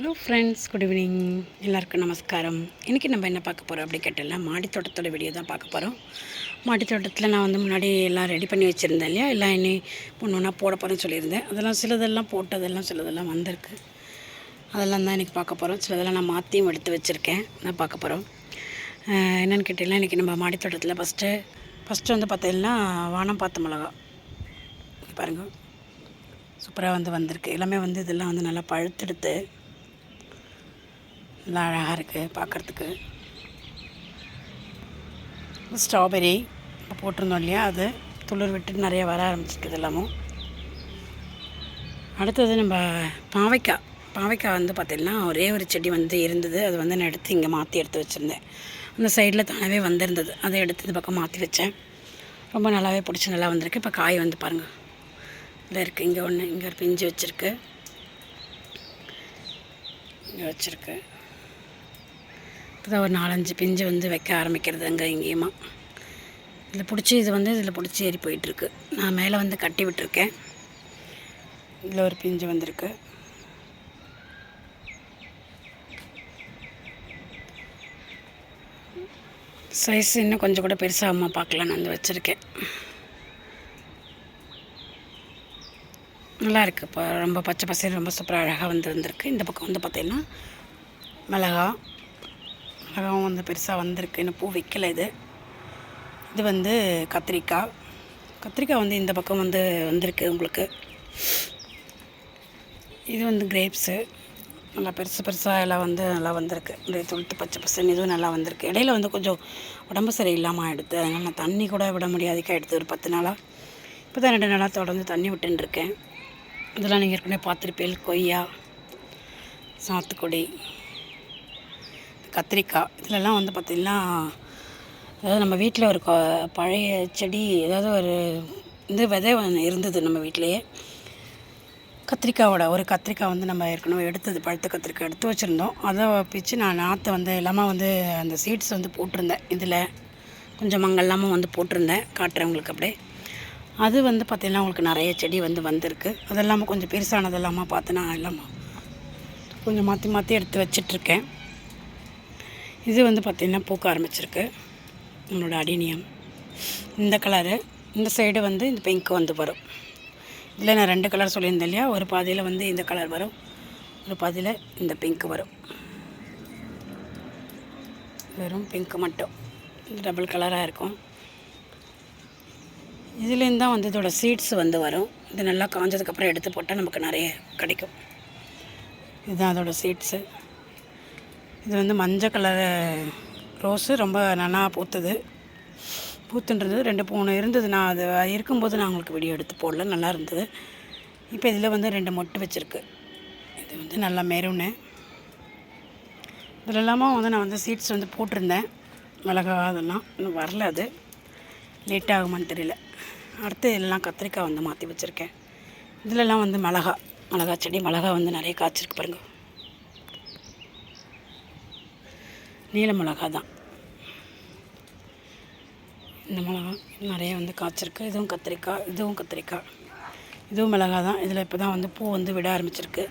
Hello friends good evening எல்லாருக்கும் நமஸ்காரம். இன்றைக்கி நம்ம என்ன பார்க்க போகிறோம் அப்படி கேட்டல மாடி தோட்டத்தோட வீடியோ தான் பார்க்க போகிறோம் மாடி தோட்டத்தில் நான் வந்து முன்னாடி எல்லாம் ரெடி பண்ணி வச்சுருந்தேன் இல்லையா? எல்லாம் இனி ஒன்று ஒன்றா போட போகிறேன்னு சொல்லியிருந்தேன். அதெல்லாம் சிலதெல்லாம் போட்டதெல்லாம் சிலதெல்லாம் வந்திருக்கு. அதெல்லாம் தான் இன்றைக்கி பார்க்க போகிறோம் சிலதெல்லாம் நான் மாற்றியும் எடுத்து வச்சுருக்கேன். நான் பார்க்க போகிறோம் என்னென்னு கேட்டிங்கன்னா இன்றைக்கி நம்ம மாடி தோட்டத்தில் ஃபஸ்ட்டு ஃபஸ்ட்டு வந்து பார்த்தீங்கன்னா வானம் பார்த்த மிளகா. பாருங்கள் சூப்பராக வந்து வந்திருக்கு. எல்லாமே வந்து இதெல்லாம் வந்து நல்லா பழுத்தெடுத்து நல்லா அழகாக இருக்குது பார்க்குறதுக்கு ஸ்ட்ராபெரி இப்போ போட்டிருந்தோம் இல்லையா அது துளிர் விட்டு நிறைய வர ஆரம்பிச்சிருக்குது எல்லாமும். அடுத்தது நம்ம பாவைக்காய். பாவைக்காய் வந்து பார்த்திங்கன்னா ஒரே ஒரு செடி வந்து இருந்தது. அது வந்து நான் எடுத்து இங்கே மாற்றி எடுத்து வச்சுருந்தேன். அந்த சைடில் தானவே வந்திருந்தது. அதை எடுத்து இந்த பக்கம் மாற்றி வச்சேன். ரொம்ப நல்லாவே பிடிச்சி நல்லா வந்திருக்கு. இப்போ காய் வந்து பாருங்கள் இதில் இருக்குது இங்கே ஒன்று இங்கே ஒரு பிஞ்சு வச்சுருக்கு. இங்கே வச்சுருக்கு. இப்போ ஒரு நாலஞ்சு பிஞ்சு வந்து வைக்க ஆரம்பிக்கிறது அங்கே இங்கேயுமா. இதில் பிடிச்சி இது வந்து இதில் பிடிச்சி ஏறி போயிட்டுருக்கு. நான் மேலே வந்து கட்டி விட்டுருக்கேன். இதில் ஒரு பிஞ்சு வந்திருக்கு. சைஸ் இன்னும் கொஞ்சம் கூட பெருசாக பார்க்கலான்னு வந்து வச்சுருக்கேன். நல்லா இருக்குது இப்போ ரொம்ப பச்சை பசேல் ரொம்ப சூப்பராக அழகாக வந்து வந்திருக்கு. இந்த பக்கம் வந்து பார்த்திங்கன்னா மிளகா அழகாகவும் வந்து பெருசாக வந்திருக்கு. இன்னும் பூ வைக்கல இது. இது வந்து கத்திரிக்காய். கத்திரிக்காய் வந்து இந்த பக்கம் வந்து வந்திருக்கு உங்களுக்கு. இது வந்து கிரேப்ஸு நல்லா பெருசு பெருசாக எல்லாம் வந்து நல்லா வந்திருக்கு. இந்த துளுத்து பச்சை பசங்க இதுவும் நல்லா வந்திருக்கு. இடையில வந்து கொஞ்சம் உடம்பு சரியில்லாமல் ஆகிடுது அதனால் நான் தண்ணி கூட விட முடியாதுக்கா எடுத்து ஒரு பத்து நாளாக இப்போ தான் ரெண்டு நாளாக தொடர்ந்து தண்ணி விட்டுன்னு இருக்கேன். இதெல்லாம் நீங்கள் ஏற்கனவே பார்த்துருப்பேன் கொய்யா சாத்துக்குடி கத்திரிக்காய் இதிலலாம் வந்து பார்த்திங்கன்னா அதாவது நம்ம வீட்டில் ஒரு பழைய செடி ஏதாவது ஒரு இந்த விதை இருந்தது நம்ம வீட்டிலையே கத்திரிக்காவோட ஒரு கத்திரிக்காய் வந்து நம்ம ஏற்கனவே எடுத்தது பழுத்த கத்திரிக்காய் எடுத்து வச்சுருந்தோம். அதை பிச்சு நான் நாற்றை வந்து எல்லாமே வந்து அந்த சீட்ஸ் வந்து போட்டிருந்தேன். இதில் கொஞ்சம் மங்கல்லாமல் வந்து போட்டிருந்தேன் காட்டுறேன் உங்களுக்கு அப்படியே. அது வந்து பார்த்திங்கன்னா உங்களுக்கு நிறைய செடி வந்து வந்திருக்கு. அதெல்லாமல் கொஞ்சம் பெருசானது இல்லாமல் பார்த்து நான் எல்லாமா கொஞ்சம் மாற்றி மாற்றி எடுத்து வச்சிட்ருக்கேன். இது வந்து பார்த்திங்கன்னா பூக்க ஆரம்பிச்சிருக்கு. நம்மளோட அடினியம். இந்த கலரு இந்த சைடு வந்து இந்த பிங்க் வந்து வரும். இதில் நான் ரெண்டு கலர் சொல்லியிருந்தேன் இல்லையா? ஒரு பாதியில் வந்து இந்த கலர் வரும். ஒரு பாதியில் இந்த பிங்க் வரும். வெறும் பிங்க் மட்டும். டபுள் கலராக இருக்கும். இதுலேருந்து தான் வந்து இதோட சீட்ஸ் வந்து வரும். இது நல்லா காஞ்சதுக்கப்புறம் எடுத்து போட்டால் நமக்கு நிறைய கிடைக்கும். இதுதான் அதோடய சீட்ஸு இது வந்து மஞ்சள் கலர் ரோஸு ரொம்ப நல்லா பூத்துது. பூத்துன்றது ரெண்டு பூணு இருந்தது. நான் அது இருக்கும்போது நான் உங்களுக்கு வீடியோ எடுத்து போடல. நல்லா இருந்தது. இப்போ இதில் வந்து ரெண்டு மொட்டு வச்சுருக்கு. இது வந்து நல்லா மெரூனு. இதில் இல்லாமல் வந்து நான் வந்து சீட்ஸ் வந்து போட்டிருந்தேன். மிளகா அதெல்லாம். இன்னும் வரல அது. லேட் ஆகுமான்னு தெரியல. அடுத்து இதெல்லாம் கத்திரிக்காய் வந்து மாற்றி வச்சுருக்கேன். இதிலெல்லாம் வந்து மிளகா மிளகா செடி மிளகா வந்து நிறைய காய்ச்சிருக்கு பாருங்கள் நீல மிளகா தான். இந்த மிளகா நிறைய வந்து காய்ச்சிருக்கு. இதுவும் கத்திரிக்காய் இதுவும் கத்திரிக்காய். இதுவும் மிளகா தான். இதில் இப்போ தான் வந்து பூ வந்து விட ஆரம்பிச்சிருக்கு.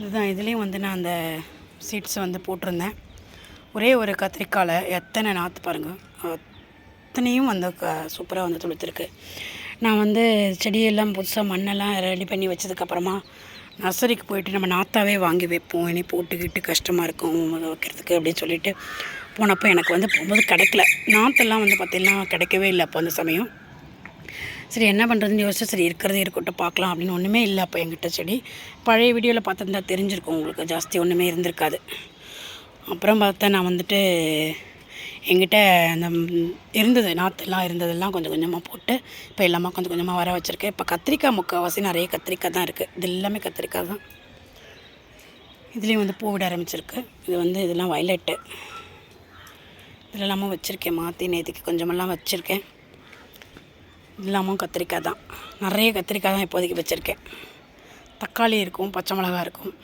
இதுதான். இதுலேயும் வந்து நான் அந்த சீட்ஸை வந்து போட்டிருந்தேன். ஒரே ஒரு கத்திரிக்காயில் எத்தனை நாற்று பாருங்கள் அத்தனையும் வந்து க சூப்பராக வந்து துளுத்துருக்கு. நான் வந்து செடியெல்லாம் புதுசாக மண்ணெல்லாம் ரெடி பண்ணி வச்சதுக்கப்புறமா நர்சரிக்கு போயிட்டு நம்ம நாற்றாவே வாங்கி வைப்போம். இனி போட்டுக்கிட்டு கஷ்டமாக இருக்கும் வைக்கிறதுக்கு அப்படின்னு சொல்லிட்டு போனப்போ எனக்கு வந்து போகும்போது கிடைக்கல. நாத்தெல்லாம் வந்து பார்த்திங்கன்னா கிடைக்கவே இல்லை அப்போ அந்த சமயம். சரி என்ன பண்ணுறதுன்னு யோசிச்சு சரி இருக்கிறதே இருக்கட்டும் பார்க்கலாம் அப்படின்னு ஒன்றுமே இல்லை அப்போ என்கிட்ட. செடி பழைய வீடியோவில் பார்த்துருந்தா தெரிஞ்சிருக்கும் உங்களுக்கு. ஜாஸ்தி ஒன்றுமே இருந்திருக்காது. அப்புறம் பார்த்தா நான் வந்துட்டு என்கிட்ட அந்த இருந்தது நாற்றுலாம் இருந்ததெல்லாம் கொஞ்சம் கொஞ்சமாக போட்டு இப்போ எல்லாமே கொஞ்சம் கொஞ்சமாக வர வச்சுருக்கேன். இப்போ கத்திரிக்காய் முக்கால்வாசி நிறைய கத்திரிக்காய் தான் இருக்குது இது எல்லாமே கத்திரிக்காய் தான். இதுலேயும் வந்து பூ விட ஆரம்பிச்சிருக்கு. இது வந்து இதெல்லாம் வயலட்டு இதெல்லாமும் வச்சுருக்கேன். மாற்றி நேற்றுக்கு கொஞ்சமெல்லாம் வச்சுருக்கேன். எல்லாமும் கத்திரிக்காய் தான். நிறைய கத்திரிக்காய் தான் இப்போதைக்கு வச்சுருக்கேன். தக்காளி இருக்கும் பச்சை மிளகா இருக்கும்.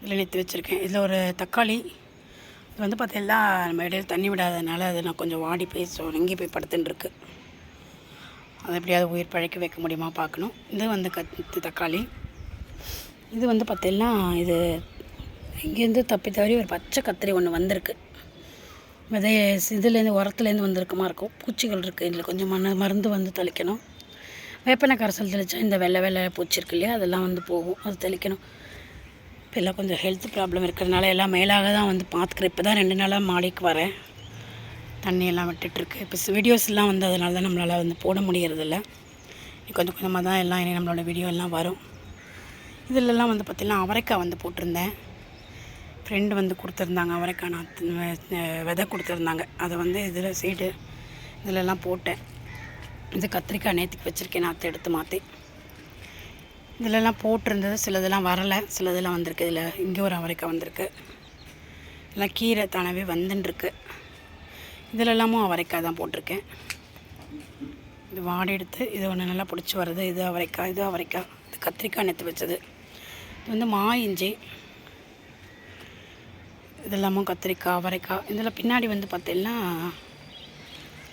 இதில் நேற்று வச்சுருக்கேன். இதில் ஒரு தக்காளி இது வந்து பார்த்தீங்கன்னா நம்ம இடையில் தண்ணி விடாததுனால அது நான் கொஞ்சம் வாடி போய் சுருங்கி போய் படுத்துட்டுருக்கு அதை எப்படியாவது உயிர் பழைக்க வைக்க முடியுமா பார்க்கணும் இது வந்து கத்தி தக்காளி. இது வந்து பார்த்தீங்கன்னா இது இங்கேருந்து தப்பி தவறி ஒரு பச்சை கத்திரி ஒன்று வந்திருக்கு. விதைய இதுலேருந்து உரத்துலேருந்து வந்திருக்குமா இருக்கும். பூச்சிகள் இருக்குது இதில் கொஞ்சம் மண் மருந்து வந்து தெளிக்கணும். வேப்பெண்ணெய் கரைசல் தெளித்தா இந்த வெள்ளை வெள்ளை பூச்சி இருக்கு இல்லையா அதெல்லாம் வந்து போகும். அது தெளிக்கணும். இப்போ எல்லாம் கொஞ்சம் ஹெல்த் ப்ராப்ளம் இருக்கிறதுனால எல்லாம் மேலாக தான் வந்து பார்த்துக்கிறேன். இப்போ தான் ரெண்டு நாளாக மாடிக்கு வரேன். தண்ணியெல்லாம் விட்டுட்டுருக்கு இப்போ வீடியோஸ்லாம் வந்து அதனால தான் நம்மளால் வந்து போட முடியறதில்ல. கொஞ்சம் கொஞ்சமாக தான் எல்லாம் இனி நம்மளோட வீடியோ எல்லாம் வரும். இதிலெல்லாம் வந்து பார்த்திங்கன்னா அவரைக்காய் வந்து போட்டிருந்தேன். ஃப்ரெண்டு வந்து கொடுத்துருந்தாங்க. அவரைக்காய் நான் விதை கொடுத்துருந்தாங்க. அதை வந்து இதில் சீடு இதிலெல்லாம் போட்டேன். இது கத்திரிக்காய் நேற்றுக்கு வச்சுருக்கேன். நான் எடுத்து மாற்றி இதிலலாம் போட்டிருந்தது. சிலதெல்லாம் வரலை. சிலதெல்லாம் வந்திருக்கு. இதில் இங்கே ஒரு அவரைக்காய் வந்திருக்கு. எல்லாம் கீரை தானவே வந்துட்டுருக்கு இதிலெல்லாமும் அவரைக்காய் தான் போட்டிருக்கேன். இது வாடை எடுத்து இது ஒன்று நல்லா பிடிச்சி வருது இது அவரைக்காய் இது அவரைக்காய் இது கத்திரிக்காய் நேற்று வச்சது. இது வந்து மா இஞ்சி. இதெல்லாமும் கத்திரிக்காய் அவரைக்காய். இதில் பின்னாடி வந்து பார்த்தீங்கன்னா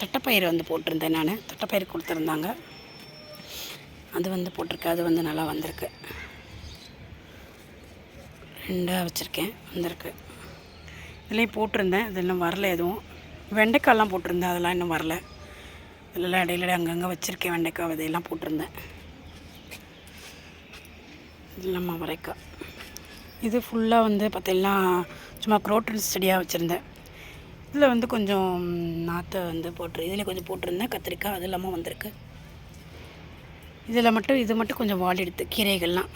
தட்டைப்பயிறு வந்து போட்டிருந்தேன் நான். தட்டைப்பயிறு கொடுத்துருந்தாங்க. அது வந்து போட்டிருக்கேன் அது வந்து நல்லா வந்திருக்கு. ரெண்டாக வச்சுருக்கேன் வந்திருக்கு. இதுலேயும் போட்டிருந்தேன் இது இன்னும் வரல எதுவும். வெண்டைக்காய்லாம் போட்டிருந்தேன் அதெல்லாம் இன்னும் வரல. இதெல்லாம் இடையில அங்கங்கே வச்சுருக்கேன் வெண்டைக்காய் விதையெல்லாம் போட்டிருந்தேன். இதெல்லாம் அவரைக்காய். இது ஃபுல்லாக வந்து பார்த்திங்கன்னா சும்மா குரோட்டன்ஸ் செடியாக வச்சுருந்தேன். இதில் வந்து கொஞ்சம் நாற்றை வந்து போட்டு இதில் கொஞ்சம் போட்டிருந்தேன் கத்திரிக்காய் அது இல்லாமல் வந்திருக்கு. இதில் மட்டும் இது மட்டும் கொஞ்சம் வாடிடுது கீரைகள்லாம்.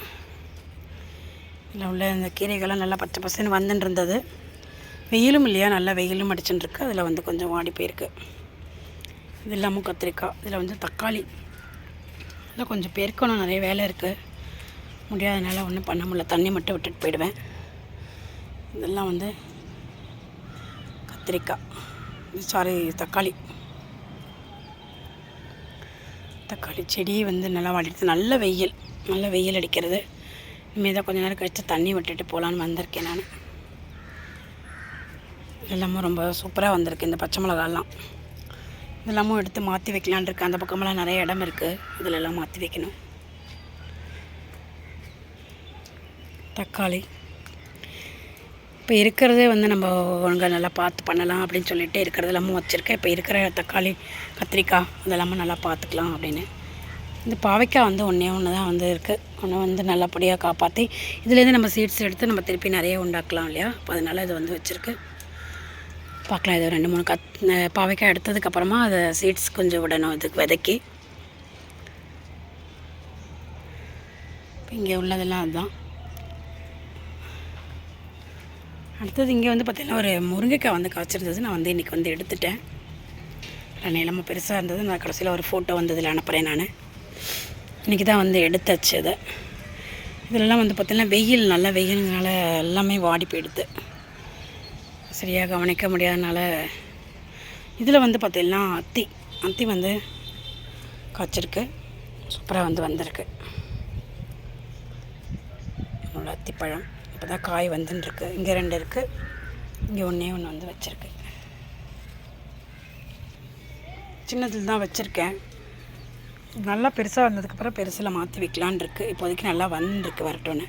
இதில் உள்ள இந்த கீரைகள்லாம் நல்லா பச்சை பசன்னு வந்துன்னு இருந்தது வெயிலும் இல்லையா? நல்லா வெயிலும் அடிச்சுட்டுருக்கு அதில் வந்து கொஞ்சம் வாடி போயிருக்கு. இது இல்லாமல் கத்திரிக்காய் இதில் வந்து தக்காளி. இதில் கொஞ்சம் பெருக்கணும். நிறைய வேலை இருக்குது முடியாதனால ஒன்றும் பண்ண முடியல. தண்ணி மட்டும் விட்டுட்டு போயிடுவேன். இதெல்லாம் வந்து கத்திரிக்காய். சாரி தக்காளி. தக்காளி செடி வந்து நல்லா வளர்த்து நல்ல வெயில் நல்ல வெயில் அடிக்கிறது. இனிமேல் தான் கொஞ்ச நேரம் கழித்து தண்ணி விட்டுட்டு போகலான்னு வந்திருக்கேன் நான். எல்லாமும் ரொம்ப சூப்பராக வந்திருக்கு இந்த பச்சை மிளகாலாம். இதெல்லாமும் எடுத்து மாற்றி வைக்கலான் இருக்கேன். அந்த பக்கமெல்லாம் நிறைய இடம் இருக்குது இதிலெல்லாம் மாற்றி வைக்கணும். தக்காளி. இப்போ இருக்கிறதே வந்து நம்ம ஒழுங்காக நல்லா பார்த்து பண்ணலாம் அப்படின்னு சொல்லிட்டு இருக்கிறது எல்லாமும் வச்சுருக்கேன் இப்போ இருக்கிற தக்காளி கத்திரிக்காய் இதெல்லாமே நல்லா பார்த்துக்கலாம் அப்படின்னு. இந்த பாவைக்காய் வந்து ஒன்றே ஒன்று தான் வந்து இருக்குது ஒன்று வந்து நல்லபடியாக காப்பாற்றி இதுலேருந்து நம்ம சீட்ஸ் எடுத்து நம்ம திருப்பி நிறைய உண்டாக்கலாம் இல்லையா? அப்போ அதனால் இது வந்து வச்சுருக்கு. பார்க்கலாம் இது ரெண்டு மூணு கத் பாவைக்காய் எடுத்ததுக்கப்புறமா அதை சீட்ஸ் கொஞ்சம் விடணும் இதுக்கு விதைக்கி. இங்கே உள்ளதெல்லாம் அதுதான் அடுத்தது இங்கே வந்து பார்த்திங்கன்னா ஒரு முருங்கைக்காய் வந்து காய்ச்சிருந்தது. நான் வந்து இன்றைக்கி வந்து எடுத்துட்டேன். நிலம பெருசாக இருந்தது. நான் கடைசியில் ஒரு ஃபோட்டோ வந்ததில் அனுப்புகிறேன் நான். இன்றைக்கி தான் வந்து எடுத்தாச்சு அதை இதெல்லாம் வந்து பார்த்திங்கன்னா வெயில் நல்ல வெயில்னால எல்லாமே வாடி போயிடுது. சரியாக கவனிக்க முடியாதனால இதில் வந்து பார்த்திங்கன்னா அத்தி. அத்தி வந்து காய்ச்சிருக்கு. சூப்பராக வந்து வந்திருக்கு. என்னோடய அத்திப்பழம். இப்போ தான் காய் வந்துட்டுருக்கு இங்கே ரெண்டு இருக்குது இங்கே ஒன்றே ஒன்று வந்து வச்சுருக்கு. சின்னதில் தான் வச்சுருக்கேன். நல்லா பெருசாக வந்ததுக்கப்புறம் பெருசில் மாற்றி வைக்கலான் இருக்குது இப்போதைக்கு நல்லா வந்துருக்கு வரட்டோன்னு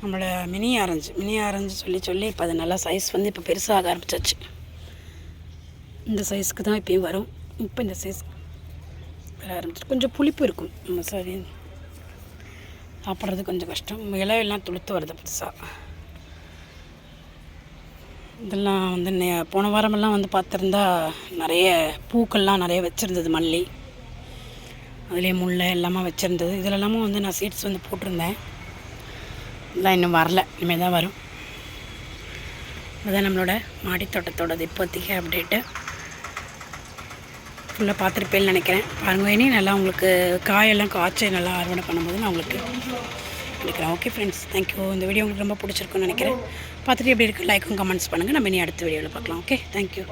நம்மளோட மினி ஆரஞ்சு மினி ஆரஞ்சு சொல்லி சொல்லி இப்போ அது நல்லா சைஸ் வந்து இப்போ பெருசாக ஆரம்பிச்சாச்சு. இந்த சைஸ்க்கு தான் இப்போயும் வரும். இப்போ இந்த சைஸ் வர ஆரம்பிச்சிட்டு கொஞ்சம் புளிப்பு இருக்கும். நம்ம சரி சாப்பிட்றது கொஞ்சம் கஷ்டம். இலையெல்லாம் துளுத்து வருது புதுசாக இதெல்லாம் வந்து நே- போன வாரமெல்லாம் வந்து பார்த்துருந்தா நிறைய பூக்கள்லாம் நிறைய வச்சுருந்தது மல்லி. அதுலேயே முல்லை எல்லாமே வச்சுருந்தது. இதிலெல்லாமும் வந்து நான் சீட்ஸ் வந்து போட்டிருந்தேன். இதெல்லாம் இன்னும் வரல. இனிமேல் தான் வரும். அதுதான் நம்மளோட மாடித்தோட்டத்தோடது இப்போதைக்கு அப்டேட்டு ஃபுல்லாக பார்த்துருப்பேன்னு நினைக்கிறேன். பாருங்கள் இனி நல்லா உங்களுக்கு காயெல்லாம் காய்ச்சி நல்லா அறுவடை பண்ணும்போது நான் உங்களுக்கு நினைக்கிறேன் ஓகே ஃப்ரெண்ட்ஸ் தேங்க்யூ இந்த வீடியோ உங்களுக்கு ரொம்ப பிடிச்சிருக்குன்னு நினைக்கிறேன். பார்த்துட்டு எப்படி இருக்குது லைக்கும் கமெண்ட்ஸ் பண்ணுங்கள் நம்ம இனி அடுத்த வீடியோவில் பார்க்கலாம். Okay thank you